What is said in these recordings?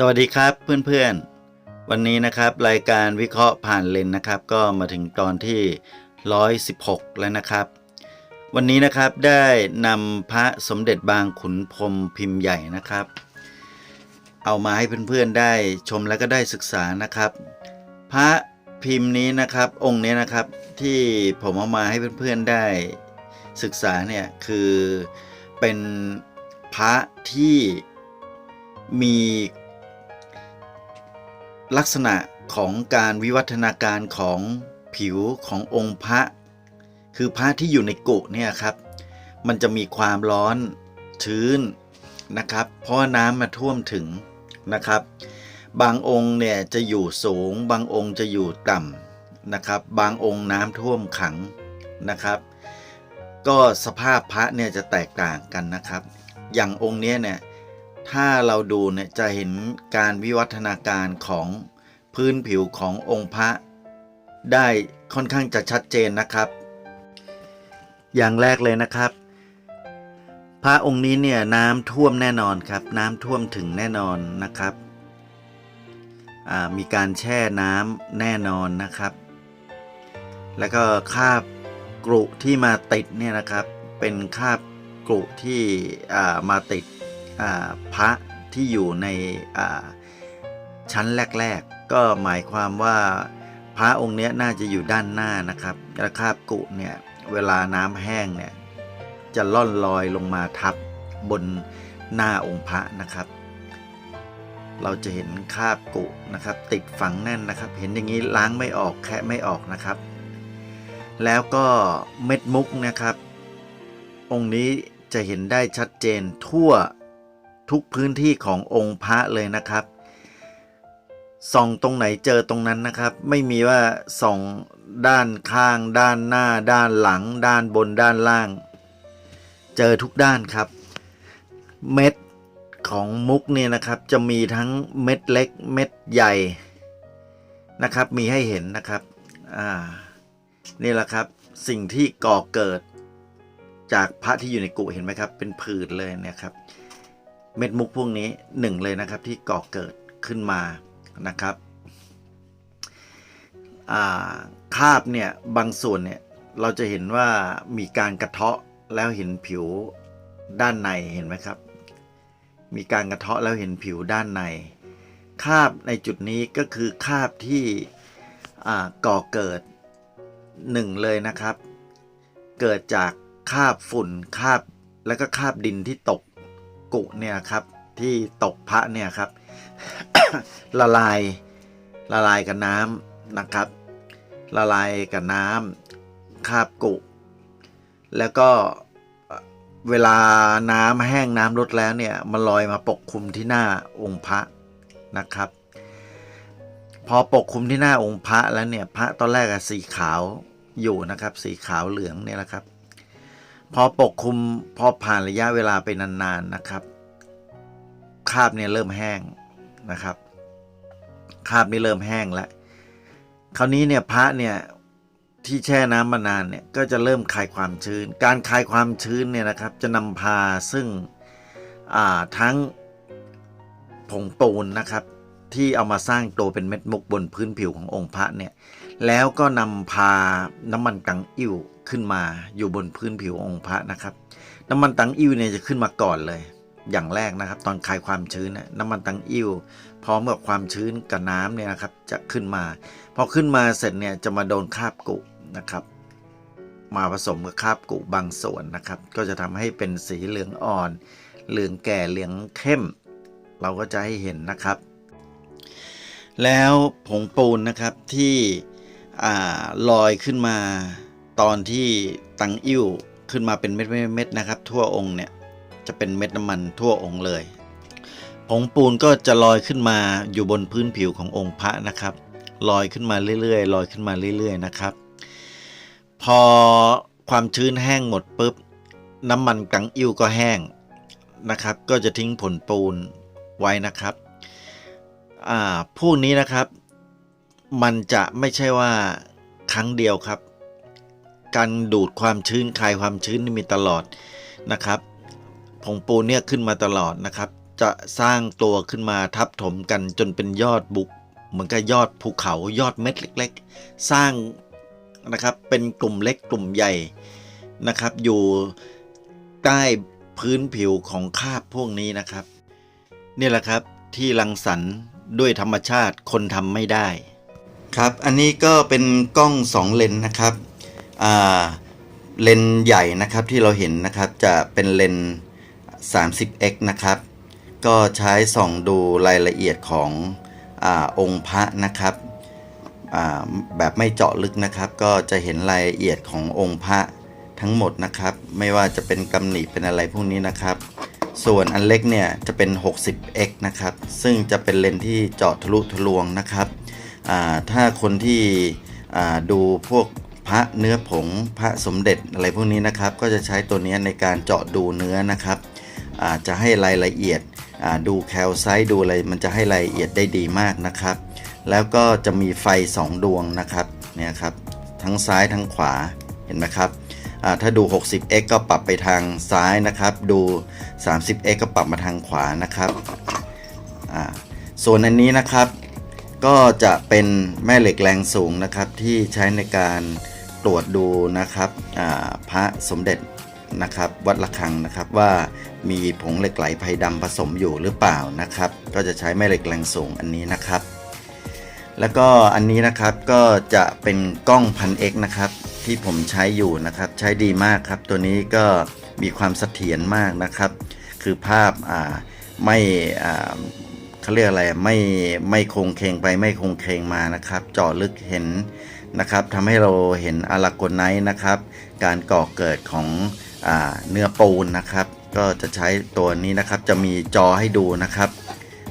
สวัสดีครับเพื่อนๆ วันนี้นะครับรายการวิเคราะห์ผ่านเลนนะครับ ก็มาถึงตอนที่ 116 แล้วนะครับ วันนี้นะครับได้นำพระสมเด็จบางขุนพรมพิมพ์ใหญ่นะครับ เอามาให้เพื่อนๆได้ชมและก็ได้ศึกษานะครับ พระพิมพ์นี้นะครับองค์นี้นะครับที่ผมเอามาให้เพื่อนๆได้ศึกษาเนี่ยคือเป็นพระที่มี ลักษณะของการวิวัฒนาการของผิวขององค์พระ คือพระที่อยู่ในกุเนี่ยครับ มันจะมีความร้อนชื้นนะครับ เพราะน้ำมาท่วมถึงนะครับ บางองค์เนี่ยจะอยู่สูง บางองค์จะอยู่ต่ำนะครับ บางองค์น้ำท่วมขังนะครับ ก็สภาพพระเนี่ยจะแตกต่างกันนะครับ อย่างองค์เนี้ยเนี่ย ถ้าเราดูเนี่ยจะเห็นการวิวัฒนาการของพื้นผิวขององค์พระ ได้ค่อนข้างจะชัดเจนนะครับ อย่างแรกเลยนะครับ พระองค์นี้เนี่ยน้ำท่วมแน่นอนครับ น้ำท่วมถึงแน่นอนนะครับมีการแช่น้ำแน่นอนนะครับ แล้วก็คราบกรุที่มาติดเนี่ยนะครับ เป็นคราบกรุที่มาติด พระที่อยู่ในชั้นแรก ๆ ก็หมายความว่าพระองค์เนี้ยน่าจะอยู่ด้านหน้านะครับและคาบกุเนี่ยเวลาน้ำแห้งเนี่ยจะล่อนลอยลงมาทับบนหน้าองค์พระนะครับ เราจะเห็นคาบกุนะครับ ติดฝังแน่นนะครับ เห็นอย่างนี้ล้างไม่ออกแคะไม่ออกนะครับ แล้วก็เม็ดมุกนะครับ องค์นี้จะเห็นได้ชัดเจนทั่ว ทุกพื้นที่ขององค์พระเลยนะครับ ส่องตรงไหนเจอตรงนั้นนะครับ ไม่มีว่าส่องด้านข้าง ด้านหน้า ด้านหลัง ด้านบนด้านล่าง เจอทุกด้านครับ เม็ดของมุกเนี่ยนะครับจะมีทั้งเม็ดเล็กเม็ดใหญ่นะครับ มีให้เห็นนะครับอ่านี่แหละครับสิ่งที่ก่อเกิดจากพระที่อยู่ในกุเห็นไหมครับ เป็นผื่นเลยเนี่ยครับ เม็ดมุกพวกนี้หนึ่งเลยนะครับที่ก่อเกิดขึ้นมานะครับาคาบเนี่ยบางส่วนเนี่ยเราจะเห็นว่ามีการกระเทาะแล้วเห็นผิวด้านในเห็นไหมครับ มีการกระเทาะแล้วเห็นผิวด้านใน คาบในจุดนี้ก็คือคาบที่ก่อเกิดหนึ่งเลยนะครับ เกิดจากคาบฝุ่นคาบแล้วก็คาบดินที่ตก กุเนี่ยครับที่ตกพระเนี่ยครับ ละลายละลายกับน้ำนะครับ ละลายกับน้ำคาบกุ แล้วก็เวลาน้ำแห้งน้ำลดแล้วเนี่ยมันลอยมาปกคลุมที่หน้าองค์พระนะครับ พอปกคลุมที่หน้าองค์พระแล้วเนี่ยพระตอนแรกอะสีขาวอยู่นะครับ สีขาวเหลืองเนี่ยแหละครับ พอปกคลุมพอผ่านระยะเวลาไปนานๆนะครับ คราบเนี่ยเริ่มแห้งนะครับ คราบนี่เริ่มแห้งแล้วคราวนี้เนี่ยพระเนี่ยที่แช่น้ำมานานเนี่ยก็จะเริ่มคลายความชื้น การคลายความชื้นเนี่ยนะครับ จะนำพาซึ่งทั้งผงปูนนะครับ ที่เอามาสร้างตัวเป็นเม็ดมุกบนพื้นผิวขององค์พระเนี่ย แล้วก็นำพาน้ำมันตังอิ่วขึ้นมาอยู่บนพื้นผิวองค์พระนะครับ น้ำมันตังอิ่วเนี่ยจะขึ้นมาก่อนเลย อย่างแรกนะครับ ตอนคลายความชื้นน้ำมันตังอิ่วพร้อมกับความชื้นกับน้ำเนี่ยนะครับ จะขึ้นมา พอขึ้นมาเสร็จเนี่ยจะมาโดนคาบกุนะครับ มาผสมกับคาบกุบางส่วนนะครับ ก็จะทำให้เป็นสีเหลืองอ่อน เหลืองแก่เหลืองเข้ม เราก็จะให้เห็นนะครับ แล้วผงปูนนะครับที่ลอยขึ้นมาตอนที่ตังอิ่วขึ้นมาเป็นเม็ดๆนะครับ ทั่วองค์เนี่ยจะเป็นเม็ดน้ำมันทั่วองค์เลยผงปูนก็จะลอยขึ้นมาอยู่บนพื้นผิวขององค์พระนะครับ ลอยขึ้นมาเรื่อยๆลอยขึ้นมาเรื่อยๆนะครับ พอความชื้นแห้งหมดปุ๊บน้ำมันกังอิ่วก็แห้งนะครับ ก็จะทิ้งผลปูนไว้นะครับ อ่าพวกนี้นะครับ มันจะไม่ใช่ว่าครั้งเดียวครับ การดูดความชื้นคายความชื้นนี่มีตลอดนะครับผงปูนเนี่ยขึ้นมาตลอดนะครับ จะสร้างตัวขึ้นมาทับถมกันจนเป็นยอดบุกเหมือนกับยอดภูเขายอดเม็ดเล็ก ๆ สร้างนะครับเป็นกลุ่มเล็กกลุ่มใหญ่นะครับ อยู่ใต้พื้นผิวของคาบพวกนี้นะครับ นี่แหละครับที่รังสรรค์ ด้วยธรรมชาติคนทำไม่ได้ ครับ อันนี้ก็เป็นกล้อง2เลนนะครับเลนใหญ่นะครับที่เราเห็นนะครับจะเป็นเลน 30x นะครับ ก็ใช้ส่องดูรายละเอียดของอองค์พระนะครับแบบไม่เจาะลึกนะครับ ก็จะเห็นรายละเอียดขององค์พระทั้งหมดนะครับ ไม่ว่าจะเป็นกำหนิเป็นอะไรพวกนี้นะครับ ส่วนอันเล็กเนี่ยจะเป็น 60x นะครับ ซึ่งจะเป็นเลนส์ที่เจาะทะลุทะลวงนะครับถ้าคนที่ดูพวกพระเนื้อผงพระสมเด็จอะไรพวกนี้นะครับ ก็จะใช้ตัวนี้ในการเจาะดูเนื้อนะครับจะให้รายละเอียดดูแคลไซต์ดูอะไรมันจะให้รายละเอียดได้ดีมากนะครับ แล้วก็จะมีไฟ 2 ดวงนะครับเนี่ยครับทั้งซ้ายทั้งขวาเห็นไหมครับ ถ้าดู 60x ก็ปรับไปทางซ้ายนะครับ ดู 30x ก็ปรับมาทางขวานะครับส่วนอันนี้นะครับ ก็จะเป็นแม่เหล็กแรงสูงนะครับ ที่ใช้ในการตรวจดูนะครับพระสมเด็จนะครับ วัดระฆังนะครับว่ามีผงเหล็กไหลไพดำผสมอยู่หรือเปล่านะครับ ก็จะใช้แม่เหล็กแรงสูงอันนี้นะครับ แล้วก็อันนี้นะครับก็จะเป็นกล้องพันเอกนะครับที่ผมใช้อยู่นะครับใช้ดีมากครับตัวนี้ก็มีความเสถียรมากนะครับ คือภาพอ่าไม่อ่าเขาเรียกอะไรไม่ไม่คงเคงไปไม่คงเคงมานะครับจาะลึกเห็นนะครับทำให้เราเห็นอาราโกไนท์นะครับ การก่อเกิดของอเนื้อปูนนะครับ ก็จะใช้ตัวนี้นะครับจะมีจอให้ดูนะครับ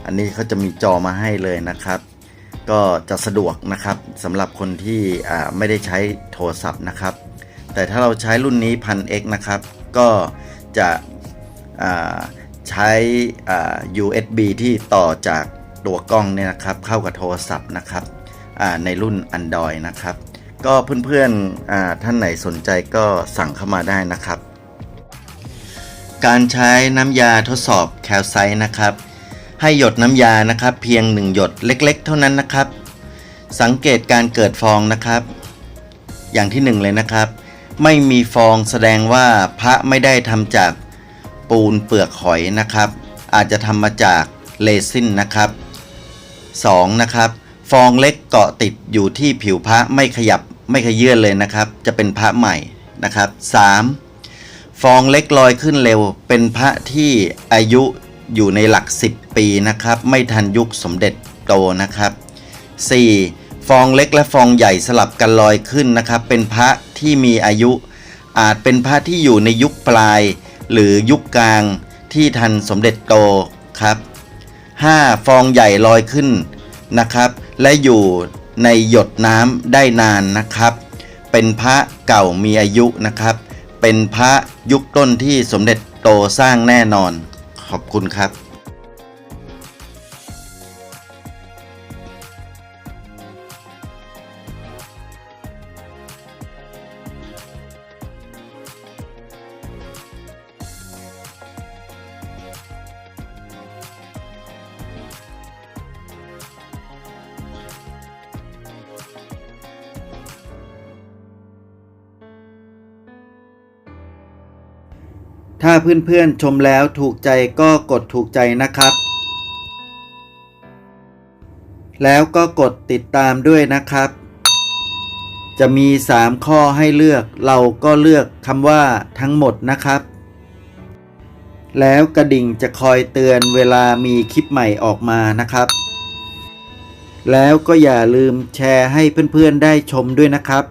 อันนี้เขาจะมีจอมาให้เลยนะครับ ก็จะสะดวกนะครับสำหรับคนที่ไม่ได้ใช้โทรศัพท์นะครับ แต่ถ้าเราใช้รุ่นนี้ 1000x นะครับ ก็จะใช้ USB ที่ต่อจากตัวกล้องเนี่ยนะครับ เข้ากับโทรศัพท์นะครับในรุ่น Android นะครับ ก็เพื่อนๆท่านไหนสนใจก็สั่งเข้ามาได้นะครับ การใช้น้ำยาทดสอบแคลไซต์นะครับ ให้หยดน้ำยานะครับ เพียง1หยดเล็ก ๆ เท่านั้นนะครับ สังเกตการเกิดฟองนะครับ อย่างที่1เลยนะครับ ไม่มีฟองแสดงว่าพระไม่ได้ทำจากปูนเปลือกหอยนะครับ อาจจะทำมาจากเลซินนะครับ 2. นะครับฟองเล็กเกาะติดอยู่ที่ผิวพระไม่ขยับไม่ขยื่นเลยนะครับ จะเป็นพระใหม่นะครับ 3. ฟองเล็กลอยขึ้นเร็ว เป็นพระที่อายุ อยู่ในหลัก 10 ปีนะครับ ไม่ทันยุคสมเด็จโตนะครับ 4. ฟองเล็กและฟองใหญ่สลับกันลอยขึ้นนะครับ เป็นพระที่มีอายุ อาจเป็นพระที่อยู่ในยุคปลาย หรือยุคกลางที่ทันสมเด็จโตครับ 5. ฟองใหญ่ลอยขึ้นนะครับ และอยู่ในหยดน้ำได้นานนะครับ เป็นพระเก่ามีอายุนะครับ เป็นพระยุคต้นที่สมเด็จโตสร้างแน่นอน ขอบคุณครับ ถ้าเพื่อนๆชมแล้วถูกใจก็กดถูกใจนะครับ แล้วก็กดติดตามด้วยนะครับ จะมี 3 ข้อให้เลือก เราก็เลือกคำว่าทั้งหมดนะครับ แล้วกระดิ่งจะคอยเตือนเวลามีคลิปใหม่ออกมานะครับ แล้วก็อย่าลืมแชร์ให้เพื่อนๆได้ชมด้วยนะครับ